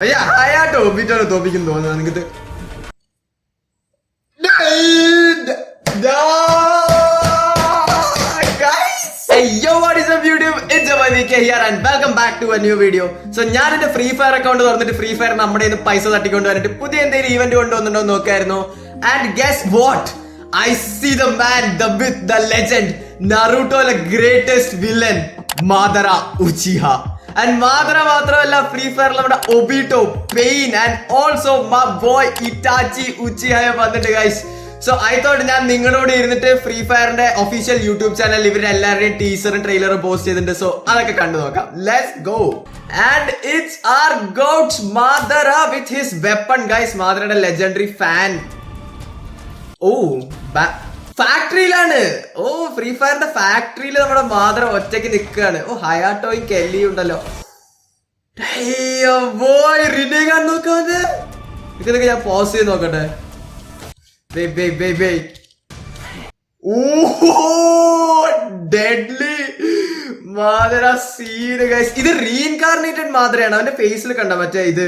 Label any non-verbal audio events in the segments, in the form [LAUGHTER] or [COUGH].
അയ്യ അയാ ടോപ്പിട്ടാണ് തോപ്പിക്കും തോന്നുന്നത് എനിക്കിത്. So ഞാൻ എന്റെ ഫ്രീ ഫയർ അക്കൗണ്ട് തുറന്നിട്ട് ഫ്രീ ഫയർ നമ്മുടെ പൈസ തട്ടിക്കൊണ്ട് വന്നിട്ട് പുതിയ എന്തെങ്കിലും ഈവന്റ് കൊണ്ടുവന്നിട്ടോ നോക്കായിരുന്നു. And guess what I see the man the with the legend നറൂട്ടോയിലെ greatest villain Madara Uchiha and മാത്രം മാത്രമല്ല ഫ്രീ ഫയറിൽ നമ്മുടെ Obito Pain and also my boy Itachi ഉച്ചിയായ വന്നിട്ട് ഗൈസ് സോ ഐ തോട്ട് ഞാൻ നിങ്ങളോട് ഇരുന്നിട്ട് ഫ്രീ ഫയറിന്റെ ഒഫീഷ്യൽ യൂട്യൂബ് ചാനൽ ഇവരുടെ എല്ലാവരുടെയും ടീസറും ട്രെയിലറും പോസ്റ്റ് ചെയ്തിട്ടുണ്ട്. സോ അതൊക്കെ കണ്ടു നോക്കാം. Let's go and it's our gods Madara with his weapon guys മാദറയുടെ legendary fan ഓ ഫാക്ടറിയിലാണ് ഓ ഫ്രീ ഫയറിന്റെ ഫാക്ടറിയിൽ നമ്മുടെ മാത്രം ഒറ്റയ്ക്ക് നിൽക്കുകയാണ്. ഓ ഹയാട്ടോയും കെല്ലിയും ഉണ്ടല്ലോ. ബോയ് ഞാൻ പോസ് ചെയ്ത് നോക്കട്ടെ. Wait, wait, wait, wait. Deadly Madara scene ഇത് റീഇൻകാർണേറ്റഡ് മാതരയാണ് അവന്റെ ഫേസിൽ കണ്ട? മറ്റേ ഇത്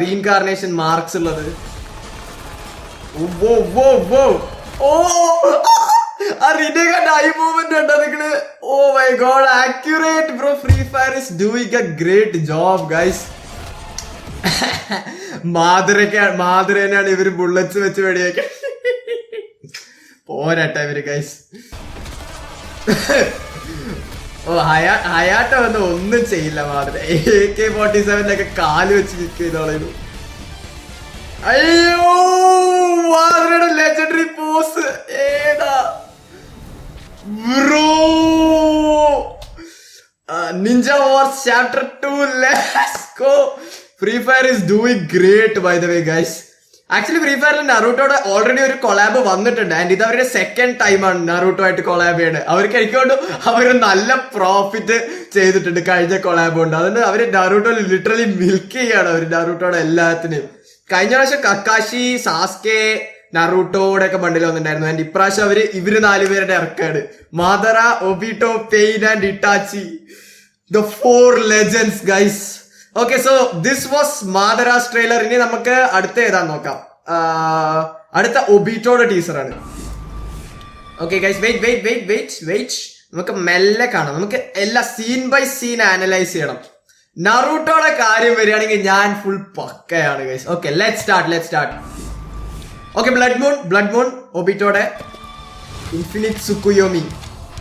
റീഇൻകാർണേഷൻ മാർക്സ് ഉള്ളത്. Whoa, whoa, whoa. ഓ ആ റിനേഗാന്റെ ഐ മൂവ്മെന്റ് ഉണ്ടോ നിങ്ങൾ? ഓ my god accurate bro Free Fire is doing a great job guys മാതൃക്ക മാതൃനാണ് ഇവർ ബുള്ളറ്റ്സ് വെച്ച് വെടിയൊക്കെ പോരാട്ടെ ഇവർ ഗൈസ് ഓ ഹയാ ഹയാട്ട വന്ന് ഒന്നും ചെയ്യില്ല മാധുര. എ കെ ഫോർട്ടി സെവനിലൊക്കെ കാൽ വെച്ച് കിക്ക് ചെയ്തോളൂ അയ്യോ മാതൃയുടെ ലെജൻഡറി പോസ് ഏതാ? Bro. Ninja wars chapter two let's go Free Fire is doing great by the way guys actually Free ഫയറിൽ നറൂട്ടോടെ ഓൾറെഡി ഒരു കൊളാബ് വന്നിട്ടുണ്ട്. ആൻഡ് ഇത് അവരുടെ സെക്കൻഡ് ടൈമാണ് നറൂട്ടോ ആയിട്ട് കൊളാബ് ചെയ്യണത് അവർക്ക് എനിക്കൊണ്ട് അവർ നല്ല പ്രോഫിറ്റ് ചെയ്തിട്ടുണ്ട് കഴിഞ്ഞ കൊളാബ് കൊണ്ട്. അതുകൊണ്ട് അവർ നറൂട്ടോ ലിറ്ററലി മിൽക്ക് ചെയ്യാണ് അവർ നറൂട്ടോടെ എല്ലാത്തിനെയും. കഴിഞ്ഞ പ്രാവശ്യം കക്കാശി സാസ്കെ നറൂട്ടോടെ ഒക്കെ ബണ്ടിൽ വന്നിട്ടുണ്ടായിരുന്നു. ആൻഡ് ഇപ്രാവശ്യം അവർ ഇവർ നാലുപേരുടെ ഇറക്കാണ് Madara Obito Pain and Itachi. The four legends guys okay so this was Madara's trailer ഇനി നമുക്ക് അടുത്ത ഏതാന്ന് നോക്കാം. അടുത്ത ഒബിറ്റോയുടെ ടീസറാണ് okay guys wait wait wait wait wait നമുക്ക് മെല്ലെ കാണാം. നമുക്ക് എല്ലാ സീൻ ബൈ സീൻ ആനലൈസ് ചെയ്യണം. നറൂട്ടോയുടെ കാര്യം വരികയാണെങ്കിൽ ഞാൻ full പക്കയാണ് okay let start let start okay blood moon blood moon ഒബിറ്റോടെ infinite Tsukuyomi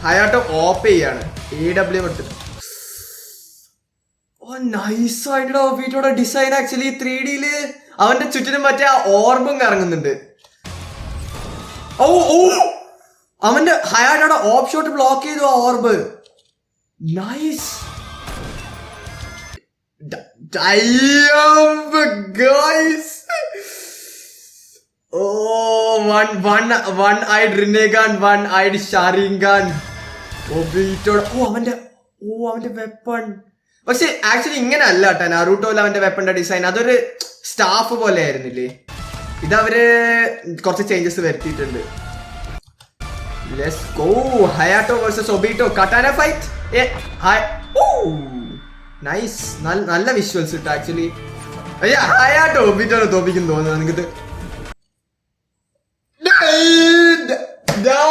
Hayato op ചെയ്യാണ്. എ ഡബ്ല്യു എടുത്തിട്ട്. ഓ നൈസ് ആയിട്ടുള്ള ഒബിറ്റോടെ ഡിസൈൻ ആക്ച്വലി ത്രീ ഡിയിൽ അവന്റെ ചുറ്റിനും മറ്റേ ആ ഓർബും കറങ്ങുന്നുണ്ട്. ഓ ഓ അവന്റെ ഹയാട്ടോടെ ഓപ്ഷോട്ട് ബ്ലോക്ക് ചെയ്തു ആ orb nice guys Oh, one, one, one eyed Rinnegan, one eyed Sharingan. ഒബീറ്റോടെ ഓ അവന്റെ ഓ അവന്റെ വെപ്പൺ പക്ഷെ ആക്ച്വലി ഇങ്ങനെ അല്ല കേട്ടോ നറൂട്ടോയിൽ അവന്റെ വെപ്പന്റെ ഡിസൈൻ അതൊരു സ്റ്റാഫ് പോലെ ആയിരുന്നില്ലേ? ഇതവര് കുറച്ച് ചേഞ്ചസ് വരുത്തിയിട്ടുണ്ട്. Let's go Hayato versus Obito katana fight oh nice നല്ല വിഷ്വൽസ് ഇട്ട് ആക്ച്വലി അയ്യാ ഹയാട്ടോ ഒബീറ്റോനെ തോപ്പിക്കും തോന്നുന്നു എനിക്കിത് Dude! No!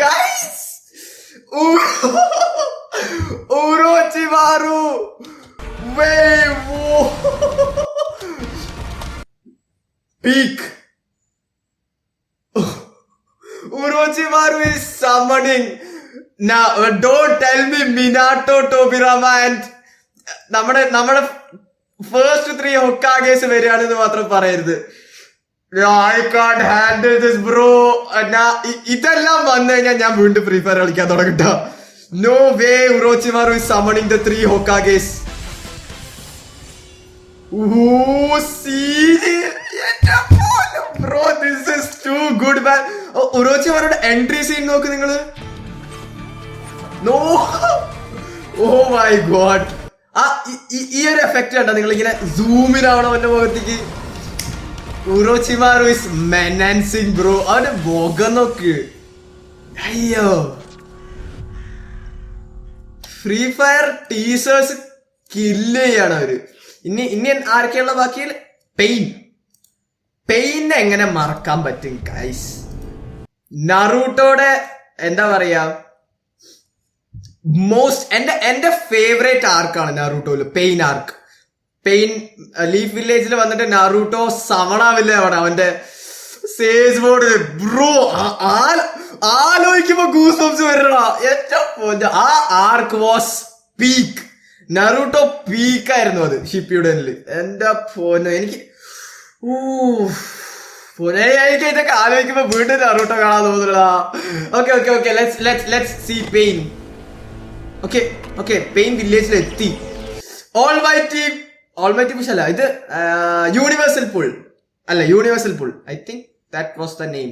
Guys! Orochimaru! Wait! Now, don't tell me Minato, Tobirama and നമ്മുടെ നമ്മുടെ ഫേസ്റ്റ് ത്രീ ഹൊക്കാഗേസ് വരികയാണെന്ന് മാത്രം പറയരുത്. I can't handle this bro ഇതെല്ലാം വന്നു കഴിഞ്ഞാൽ ഞാൻ വീണ്ടും ഫ്രീ ഫയർ കളിക്കാൻ തുടങ്ങിട്ട no way Orochimaru is summoning the three Hokages bro this is too good man ഉറോച്ചിമാരുടെ entry scene നോക്ക് നിങ്ങൾ. നോ ഓ മൈ ഗോഡ് ആ ഈ- ഒരു എഫക്റ്റ് കണ്ടോ? നിങ്ങൾ ഇങ്ങനെ സൂമിനാവണം എന്റെ മുഖത്തേക്ക്. ഉറോച്ചിമാറു ഇസ് മെനാൻസിങ് ബ്രോ അവന്റെ മുഖം നോക്ക്. അയ്യോ. ഫ്രീ ഫയർ ടീസേഴ്സ് കില്ല് ചെയ്യാണ് അവർ. ഇനി ഇനി ആരൊക്കെയുള്ള ബാക്കി പെയിൻ പെയിനെ എങ്ങനെ മറക്കാൻ പറ്റും ഗൈസ് നറൂട്ടോടെ എന്താ പറയാ? മോസ്റ്റ് എന്റെ എന്റെ ഫേവറേറ്റ് ആർക്കാണ് നാറൂട്ടോയിൽ പെയിൻ ആർക്ക്? പെയിൻ ലീഫ് വില്ലേജിൽ വന്നിട്ട് നാറൂട്ടോ സമണാവില്ലേ അവിടെ അവന്റെ സേജ് ബോർഡ് ബ്രോ ആലോചിക്കുമ്പോ ഗൂസ് ബംസ് വരണ ഏറ്റവും ആ arc was peak Naruto peak ആയിരുന്നു അത് ഷിപ്പിയുടെ എന്റെ പോന്നു എനിക്ക് ഊ പുനേ ഇതൊക്കെ ആലോചിക്കുമ്പോ വീണ്ടും നറൂട്ടോ കാണാൻ തോന്നുന്നില്ല okay okay okay let's let's let's see Pain okay okay Pain വില്ലേജിൽ എത്തി almighty almighty push അല്ല ഇത് യൂണിവേഴ്സൽ പുൾ അല്ല universal pull I think that was the name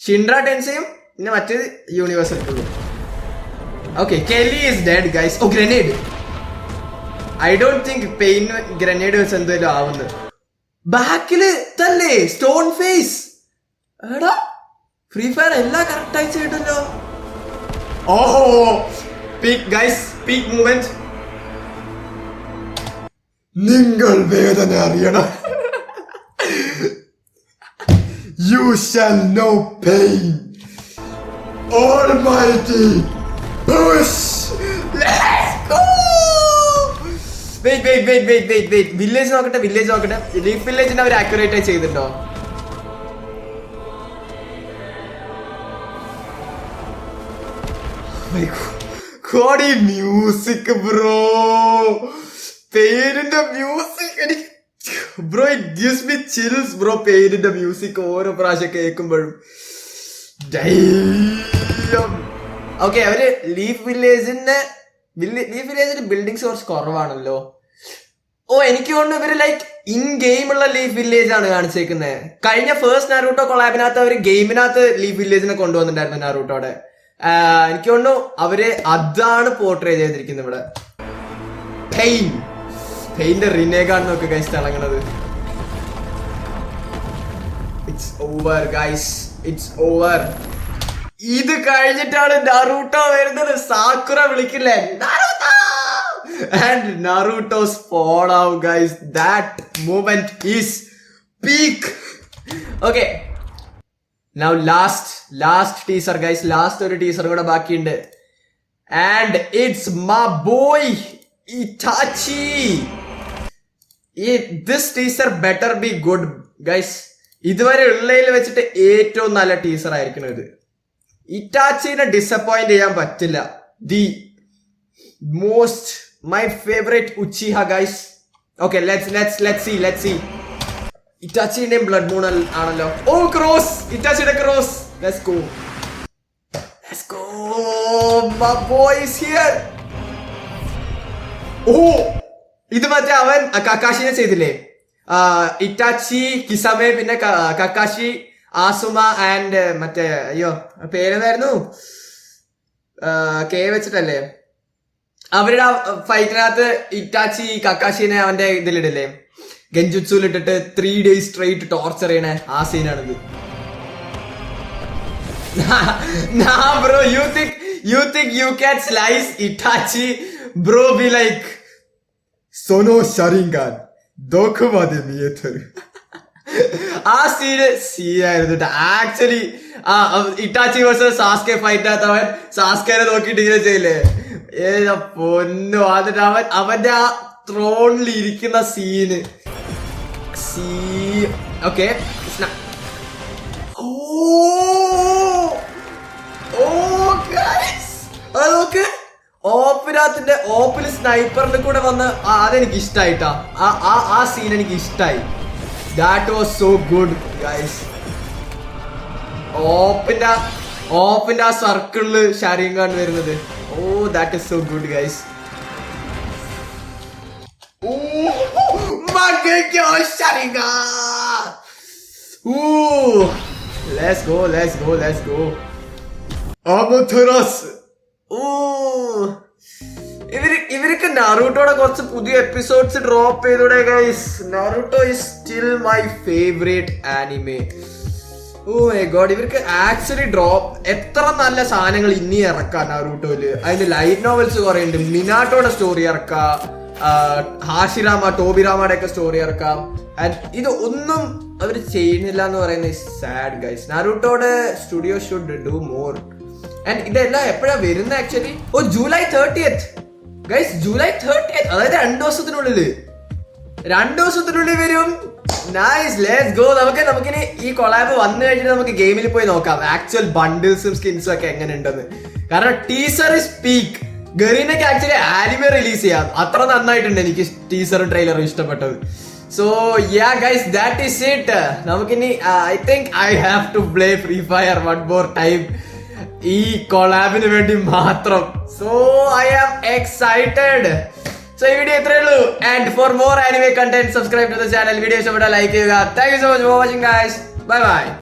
Shinra ടെൻസയും പിന്നെ മറ്റേത് യൂണിവേഴ്സൽ പുള്ളും okay കെലി is dead guys oh grenade I don't think Pain grenade വെച്ച് എന്തെങ്കിലും ആവുന്നത്. ബാക്കിൽ തല്ലേ സ്റ്റോൺ ഫേസ് എടാ ഫ്രീ ഫയർ എല്ലാം കറക്റ്റ് ആയി ചെയ്തല്ലോ ഓഹോ പീക്ക് ഗൈസ് പീക്ക് മൂവ്മെന്റ് നിങ്ങൾ വേദന അറിയണം. You shall know pain all my wait wait wait wait wait wait village നോക്കട്ടെ വില്ലേജ് നോക്കട്ടെ. ലീഫ് വില്ലേജിന്റെ അവർ ആക്യുറേറ്റ് ആയി ചെയ്തിട്ടുണ്ടോ? കോടി മ്യൂസിക് ബ്രോ പേരിന്റെ മ്യൂസിക് എനിക്ക് bro it gives me chills bro പേരിന്റെ മ്യൂസിക് ഓരോ പ്രാവശ്യം കേൾക്കുമ്പോഴും. ഓക്കെ അവർ ലീഫ് വില്ലേജിന്റെ ലീഫ് വില്ലേജിന്റെ ബിൽഡിങ്സ് കുറച്ച് കുറവാണല്ലോ. ഓ എനിക്ക് തോന്നുന്നു ഇവർ ലൈക്ക് ഇൻ ഗെയിം ഉള്ള ലീഫ് വില്ലേജ് ആണ് കാണിച്ചേക്കുന്നത് കഴിഞ്ഞ ഫേസ്റ്റ് നാറൂട്ടോ കൊളാബിനകത്ത് അവർ ഗെയിമിനകത്ത് ലീഫ് വില്ലേജിനെ കൊണ്ടുവന്നിട്ടുണ്ടായിരുന്നു നാറൂട്ടോടെ എനിക്ക് തോന്നുന്നു അവർ അതാണ് പോർട്രേ ചെയ്തിരിക്കുന്നത് ഇവിടെ. പെയിൻ പെയിന്റെ റിനേഗാണ് നോക്ക് guys തിളങ്ങണത്. It's over guys it's over ഇത് കഴിഞ്ഞിട്ടാണ് നറൂട്ടോ വരുന്നത്. സാക്കുറ വിളിക്കില്ലേ? ആൻഡ് നറൂട്ടോസ് ഫോൾ ഔ guys that moment is peak okay now last last teaser guys last ഒരു ടീസർ കൂടെ ബാക്കിയുണ്ട്. And it's my boy Itachi this teaser better be good guys ഇതുവരെ ഉള്ളതിൽ വെച്ചിട്ട് ഏറ്റവും നല്ല ടീസർ ആയിരിക്കണം ഇത്. ഇറ്റാച്ചിനെ ഡിസപ്പോയിന്റ് ചെയ്യാൻ പറ്റില്ല. The most my favourite Uchiha guys okay let's let's let's see let's see ഇറ്റാച്ചിന്റെയും blood moon ആണല്ലോ. Oh cross ഇറ്റാച്ചിയുടെ crows let's go let's go My boy is here oh ഇത് മറ്റേ അവൻ കക്കാശിനെ ചെയ്തില്ലേ? ഇറ്റാച്ചി കിസമെ പിന്നെ കക്കാശി ആസുമ ആൻഡ് മറ്റേ അയ്യോ പേരെന്തായിരുന്നു? കെ വെച്ചിട്ടല്ലേ? അവരുടെ ഫൈറ്റിനകത്ത് ഇറ്റാച്ചി കക്കാശിനെ അവന്റെ ഇതിലിടില്ലേ? ഗെഞ്ചുത്സുലിട്ടിട്ട് ത്രീ ഡേയ്സ് സ്ട്രെയിറ്റ് ടോർച്ചർ ചെയ്യണേ ആ സീനാണിത് nah, bro, you think you think you can slice Itachi? Bro, be like Sono Sharingan. ദോക്കുമാതെ മിയത്തരു [LAUGHS] ആ സീന് സീനായിരുന്നു ആക്ച്വലി ആ ഇറ്റാച്ചി വേഴ്സസ് സാസ്കെ ഫൈറ്റ് ആകത്ത് അവൻ സാസ്കേനെ നോക്കിയിട്ട് ഇങ്ങനെ ചെയ്യില്ലേ? ഏതാ പൊന്നു എന്നിട്ട് അവൻ അവന്റെ ആ ത്രോണിൽ ഇരിക്കുന്ന സീന് സീ ഓക്കെ ഓ! ഓപ്പിനകത്തിന്റെ ഓപ്പിൽ സ്നൈപ്പറിന് കൂടെ വന്ന് അതെനിക്ക് ഇഷ്ടായിട്ടാ ആ ആ സീൻ എനിക്ക് ഇഷ്ടായി that was so good guys ഓപ്പിന്റെ ഓപ്പിന്റെ ആ സർക്കിളിൽ ഖാൻ വരുന്നത്. ഓ that is so good guys oh let's go, let's go, let's go. Amaterasu. Ooh. ഇവർ ഇവർക്ക് നാറൂട്ടോടെ കുറച്ച് പുതിയ എപ്പിസോഡ്സ് ഡ്രോപ്പ് ചെയ്തൂടെ guys Naruto is still my favourite anime oh my god ഇവർക്ക് ആക്ച്വലി ഡ്രോപ്പ് എത്ര നല്ല സാധനങ്ങൾ ഇനി ഇറക്കാം നാറൂട്ടോയിൽ അതിന്റെ ലൈറ്റ് നോവൽസ് കുറെ ഉണ്ട് മിനാട്ടോടെ സ്റ്റോറി ഇറക്കാം ഹാഷിരാമ ടോബിരാമയുടെ ഒക്കെ സ്റ്റോറി ഇറക്കാം. ആൻഡ് ഇത് ഒന്നും അവർ ചെയ്യുന്നില്ല എന്ന് പറയുന്നത് sad guys നാരൂട്ടോടെ studio should do more and ഇതെല്ലാം എപ്പോഴാണ് വരുന്നത് actually oh July thirtieth guys July thirty അതായത് രണ്ടു ദിവസത്തിനുള്ളിൽ രണ്ടു ദിവസത്തിനുള്ളിൽ വരും. നൈസ് ലെറ്റ്സ് ഗോ നമുക്ക് നമുക്കിനി ഈ കൊളാബ് വന്നു കഴിഞ്ഞിട്ട് നമുക്ക് ഗെയിമിൽ പോയി നോക്കാം. ആക്ച്വൽ ബണ്ടിൽസും സ്കിൻസും ഒക്കെ എങ്ങനെ ഉണ്ടെന്ന് കാരണം ടീസർ ഇസ് പീക്ക് ഗറീനൊക്കെ ആക്ച്വലി ആനിമെ റിലീസ് ചെയ്യാം. അത്ര നന്നായിട്ടുണ്ട് എനിക്ക് ടീസറും ട്രെയിലറും ഇഷ്ടപ്പെട്ടത്. So yeah guys that is it നമുക്കിനി I think I have to play Free Fire one more time ഈ കൊളാബിന് വേണ്ടി മാത്രം. So I am excited so ഈ വീഡിയോ ഇത്രയേ ഉള്ളൂ. And for more anime content subscribe to the channel video ഇഷ്ടപ്പെട്ടാൽ like ചെയ്യുക. Thank you so much for watching guys bye bye